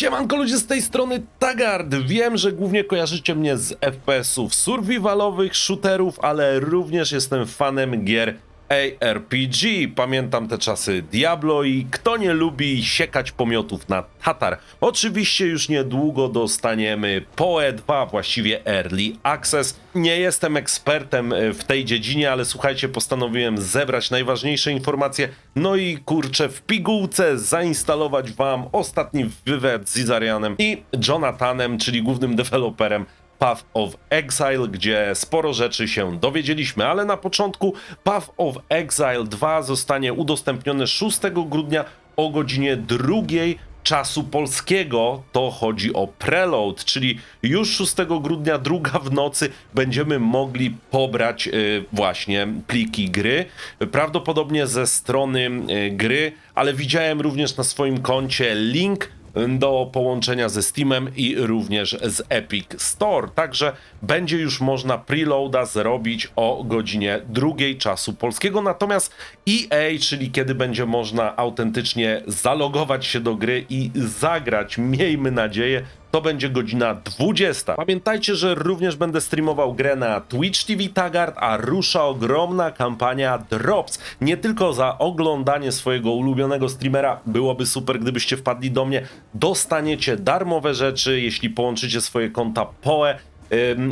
Siemanko ludzie z tej strony Tagart. Wiem, że głównie kojarzycie mnie z FPS-ów survivalowych, shooterów, ale również jestem fanem gier ARPG. Pamiętam te czasy Diablo i kto nie lubi siekać pomiotów na Tatar. Oczywiście już niedługo dostaniemy PoE 2, właściwie Early Access. Nie jestem ekspertem e, w tej dziedzinie, ale słuchajcie, postanowiłem zebrać najważniejsze informacje. No i kurczę, w pigułce zainstalować wam ostatni wywiad z Izarianem i Jonathanem, czyli głównym deweloperem Path of Exile, gdzie sporo rzeczy się dowiedzieliśmy, ale na początku Path of Exile 2 zostanie udostępnione 6 grudnia o godzinie drugiej czasu polskiego. To chodzi o preload, czyli już 6 grudnia, druga w nocy, będziemy mogli pobrać y, właśnie pliki gry. Prawdopodobnie ze strony y, gry, ale widziałem również na swoim koncie link do połączenia ze Steamem i również z Epic Store. Także będzie już można preloada zrobić o godzinie drugiej czasu polskiego. Natomiast EA, czyli kiedy będzie można autentycznie zalogować się do gry i zagrać, miejmy nadzieję, to będzie godzina 20. Pamiętajcie, że również będę streamował grę na Twitch TV Tagart, a rusza ogromna kampania Drops. Nie tylko za oglądanie swojego ulubionego streamera, byłoby super, gdybyście wpadli do mnie. Dostaniecie darmowe rzeczy, jeśli połączycie swoje konta POE.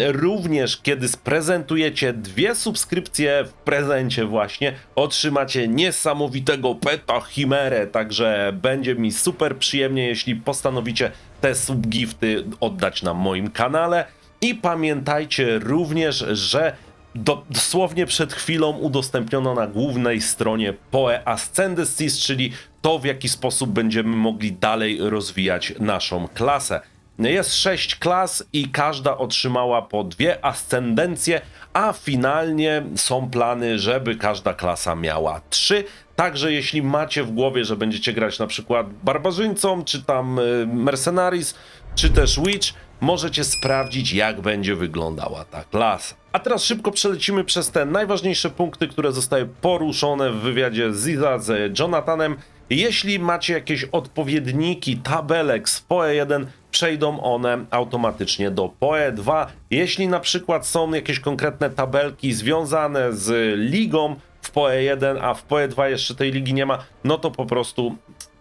Również kiedy sprezentujecie dwie subskrypcje w prezencie właśnie, otrzymacie niesamowitego peta chimerę, także będzie mi super przyjemnie, jeśli postanowicie te subgifty oddać na moim kanale. I pamiętajcie również, że do, dosłownie przed chwilą udostępniono na głównej stronie PoE Ascendancies, czyli to w jaki sposób będziemy mogli dalej rozwijać naszą klasę. Jest sześć klas i każda otrzymała po dwie ascendencje, a finalnie są plany, żeby każda klasa miała trzy. Także jeśli macie w głowie, że będziecie grać na przykład barbarzyńcą, czy tam y, mercenaris, czy też witch, możecie sprawdzić, jak będzie wyglądała ta klasa. A teraz szybko przelecimy przez te najważniejsze punkty, które zostały poruszone w wywiadzie z Iza z Jonathanem. Jeśli macie jakieś odpowiedniki tabelek z PoE 1, przejdą one automatycznie do PoE 2. Jeśli na przykład są jakieś konkretne tabelki związane z ligą w PoE 1, a w PoE 2 jeszcze tej ligi nie ma, no to po prostu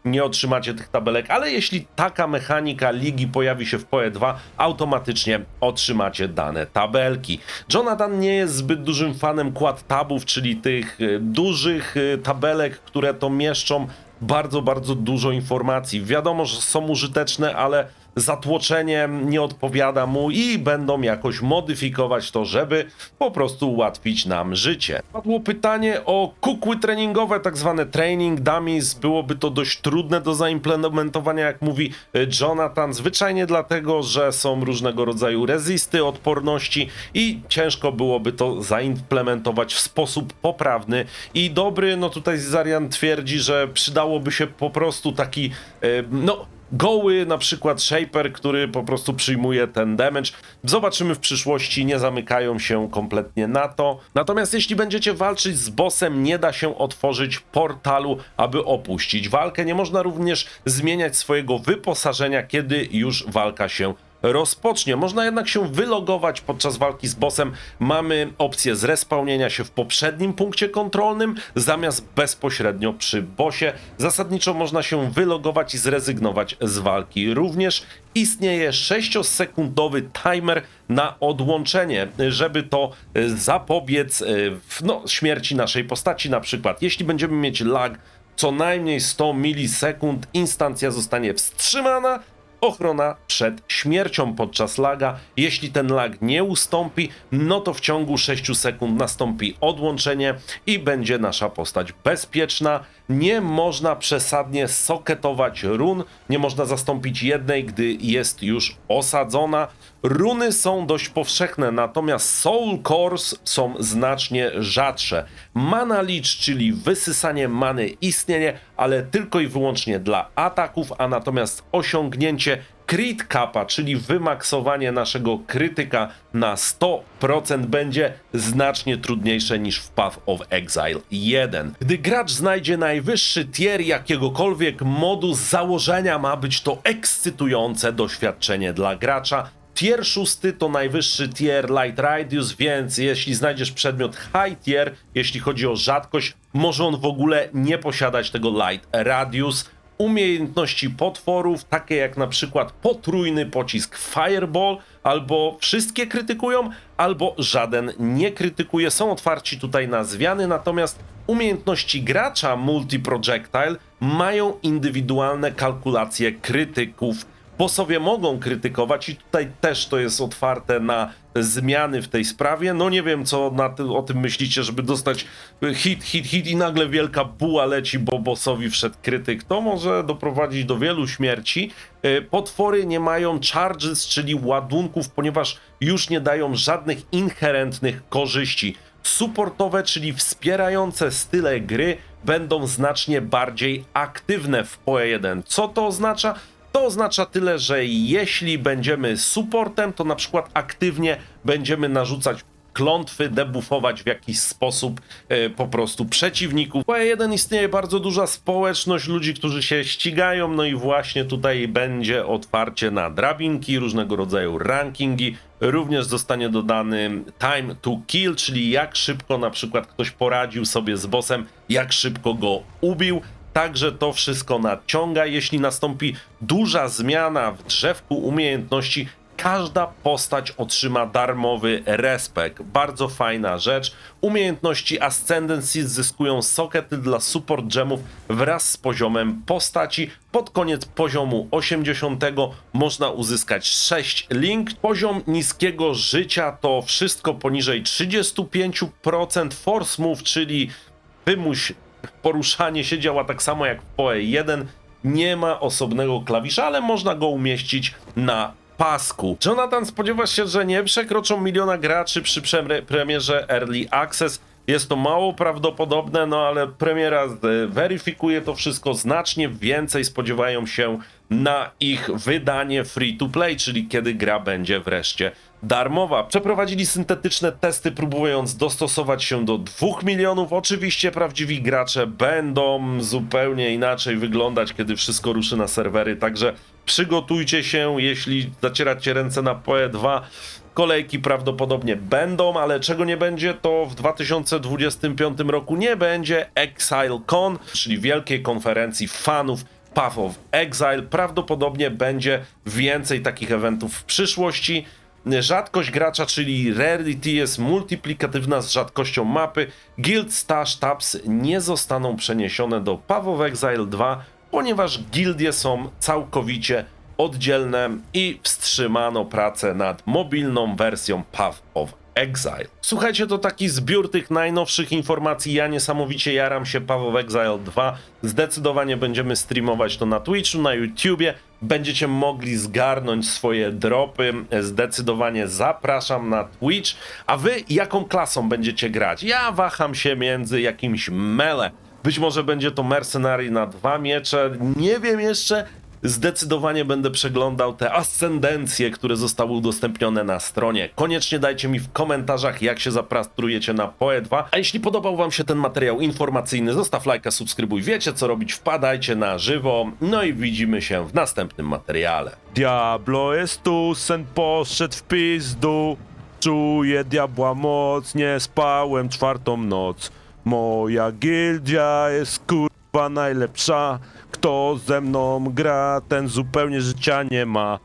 nie otrzymacie tych tabelek, ale jeśli taka mechanika ligi pojawi się w PoE 2, automatycznie otrzymacie dane tabelki. Jonathan nie jest zbyt dużym fanem quad tabów, czyli tych y, dużych y, tabelek, które to mieszczą bardzo, bardzo dużo informacji. Wiadomo, że są użyteczne, ale zatłoczenie nie odpowiada mu i będą jakoś modyfikować to, żeby po prostu ułatwić nam życie. Padło pytanie o kukły treningowe, tak zwane training dummies. Byłoby to dość trudne do zaimplementowania, jak mówi y, Jonathan, zwyczajnie dlatego, że są różnego rodzaju rezisty, odporności i ciężko byłoby to zaimplementować w sposób poprawny i dobry. No tutaj Zarian twierdzi, że przydałoby się po prostu taki, y, no goły na przykład Shaper, który po prostu przyjmuje ten damage. Zobaczymy w przyszłości, nie zamykają się kompletnie na to. Natomiast jeśli będziecie walczyć z bossem, nie da się otworzyć portalu, aby opuścić walkę. Nie można również zmieniać swojego wyposażenia, kiedy już walka się rozpocznie. Można jednak się wylogować podczas walki z bossem. Mamy opcję zrespawnienia się w poprzednim punkcie kontrolnym zamiast bezpośrednio przy bossie. Zasadniczo można się wylogować i zrezygnować z walki. Również istnieje 6-sekundowy timer na odłączenie, żeby to e, zapobiec e, no, śmierci naszej postaci na przykład. Jeśli będziemy mieć lag co najmniej 100 milisekund, instancja zostanie wstrzymana ochrona przed śmiercią podczas laga. Jeśli ten lag nie ustąpi, no to w ciągu 6 sekund nastąpi odłączenie i będzie nasza postać bezpieczna. Nie można przesadnie soketować run, nie można zastąpić jednej, gdy jest już osadzona. Runy są dość powszechne, natomiast Soul Cores są znacznie rzadsze. Mana Leech, czyli wysysanie many istnieje, ale tylko i wyłącznie dla ataków, a natomiast osiągnięcie crit capa, czyli wymaksowanie naszego krytyka na 100% będzie znacznie trudniejsze niż w Path of Exile 1. Gdy gracz znajdzie najwyższy tier jakiegokolwiek modu z założenia ma być to ekscytujące doświadczenie dla gracza, Tier 6 to najwyższy tier Light Radius, więc jeśli znajdziesz przedmiot High Tier, jeśli chodzi o rzadkość, może on w ogóle nie posiadać tego Light Radius. Umiejętności potworów, takie jak na przykład potrójny pocisk Fireball, albo wszystkie krytykują, albo żaden nie krytykuje. Są otwarci tutaj na zmiany, natomiast umiejętności gracza Multi-Projectile mają indywidualne kalkulacje krytyków Bossowie mogą krytykować i tutaj też to jest otwarte na zmiany w tej sprawie. No nie wiem, co na ty, o tym myślicie, żeby dostać hit, hit, hit i nagle wielka buła leci, bo bossowi wszedł krytyk. To może doprowadzić do wielu śmierci. E, Potwory nie mają charges, czyli ładunków, ponieważ już nie dają żadnych inherentnych korzyści. Supportowe, czyli wspierające style gry, będą znacznie bardziej aktywne w PoE 1. Co to oznacza? To oznacza tyle, że jeśli będziemy supportem, to na przykład aktywnie będziemy narzucać klątwy, debuffować w jakiś sposób e, po prostu przeciwników. Po jeden istnieje bardzo duża społeczność ludzi, którzy się ścigają, no i właśnie tutaj będzie otwarcie na drabinki, różnego rodzaju rankingi. Również zostanie dodany time to kill, czyli jak szybko na przykład ktoś poradził sobie z bossem, jak szybko go ubił. Także to wszystko nadciąga. Jeśli nastąpi duża zmiana w drzewku umiejętności, każda postać otrzyma darmowy respekt. Bardzo fajna rzecz. Umiejętności Ascendancy zyskują sokety dla support gemów wraz z poziomem postaci. Pod koniec poziomu 80 można uzyskać 6 link. Poziom niskiego życia to wszystko poniżej 35% force move, czyli wymuś poruszanie się działa tak samo jak w PoE 1. Nie ma osobnego klawisza, ale można go umieścić na pasku. Jonathan, spodziewasz się, że nie przekroczą miliona graczy przy premierze Early Access? Jest to mało prawdopodobne, no ale premiera e, weryfikuje to wszystko znacznie więcej. Spodziewają się na ich wydanie free to play, czyli kiedy gra będzie wreszcie darmowa. Przeprowadzili syntetyczne testy, próbując dostosować się do 2 milionów. Oczywiście prawdziwi gracze będą zupełnie inaczej wyglądać, kiedy wszystko ruszy na serwery, także przygotujcie się, jeśli zacieracie ręce na PoE 2. Kolejki prawdopodobnie będą, ale czego nie będzie, to w 2025 roku nie będzie ExileCon, czyli wielkiej konferencji fanów Path of Exile. Prawdopodobnie będzie więcej takich eventów w przyszłości. Rzadkość gracza, czyli rarity jest multiplikatywna z rzadkością mapy. Guild Stash Tabs nie zostaną przeniesione do Path of Exile 2, ponieważ gildie są całkowicie oddzielne i wstrzymano pracę nad mobilną wersją Path of Exile. Słuchajcie, to taki zbiór tych najnowszych informacji. Ja niesamowicie jaram się of Exile 2. Zdecydowanie będziemy streamować to na Twitchu, na YouTubie. Będziecie mogli zgarnąć swoje dropy. Zdecydowanie zapraszam na Twitch. A wy jaką klasą będziecie grać? Ja waham się między jakimś mele. Być może będzie to mercenary na dwa miecze. Nie wiem jeszcze. Zdecydowanie będę przeglądał te ascendencje, które zostały udostępnione na stronie. Koniecznie dajcie mi w komentarzach, jak się zaprastrujecie na PoE 2. A jeśli podobał Wam się ten materiał informacyjny, zostaw lajka, subskrybuj. Wiecie co robić, wpadajcie na żywo. No i widzimy się w następnym materiale. Diablo jest tu, sen poszedł w pizdu. Czuję diabła moc, nie spałem czwartą noc. Moja gildia jest kurwa najlepsza kto ze mną gra, ten zupełnie życia nie ma.